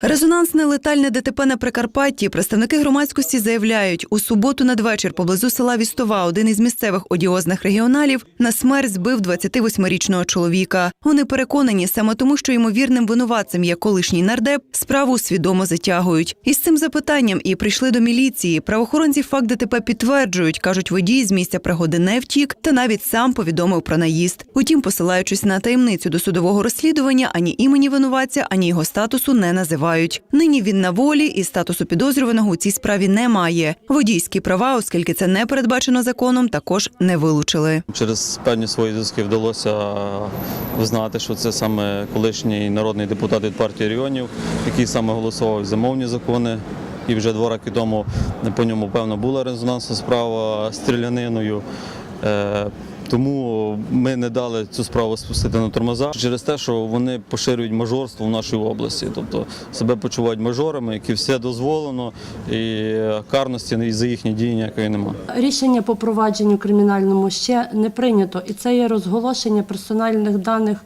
Резонансне летальне ДТП на Прикарпатті. Представники громадськості заявляють, у суботу надвечір поблизу села Вістова один із місцевих одіозних регіоналів на смерть збив 28-річного чоловіка. Вони переконані, саме тому, що ймовірним винуватцем є колишній нардеп, справу свідомо затягують. Із цим запитанням і прийшли до міліції. Правоохоронці факт ДТП підтверджують, кажуть, водій з місця пригоди не втік та навіть сам повідомив про наїзд. Утім, посилаючись на таємницю досудового розслідування, ані імені винуватця, ані його статусу не називають. Нині він на волі і статусу підозрюваного у цій справі немає. Водійські права, оскільки це не передбачено законом, також не вилучили. Через певні свої зв'язки вдалося визнати, що це саме колишній народний депутат від партії регіонів, який саме голосував за мовні закони. І вже два роки тому по ньому, певно, була резонансна справа стріляниною. Тому ми не дали цю справу спустити на тормоза через те, що вони поширюють мажорство в нашій області, тобто себе почувають мажорами, які все дозволено, і карності за їхні дії ніякої немає. Рішення по провадженню кримінальному ще не прийнято, і це є розголошення персональних даних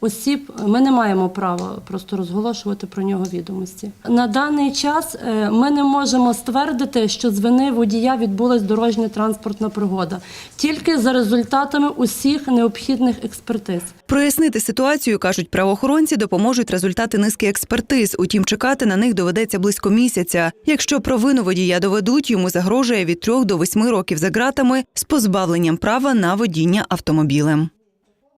осіб. Ми не маємо права просто розголошувати про нього відомості. На даний час е, ми не можемо ствердити, що з вини водія відбулась дорожня транспортна пригода, тільки за результатами усіх необхідних експертиз. Прояснити ситуацію, кажуть правоохоронці, допоможуть результати низки експертиз. Утім, чекати на них доведеться близько місяця. Якщо провину водія доведуть, йому загрожує від трьох до восьми років за ґратами з позбавленням права на водіння автомобілем.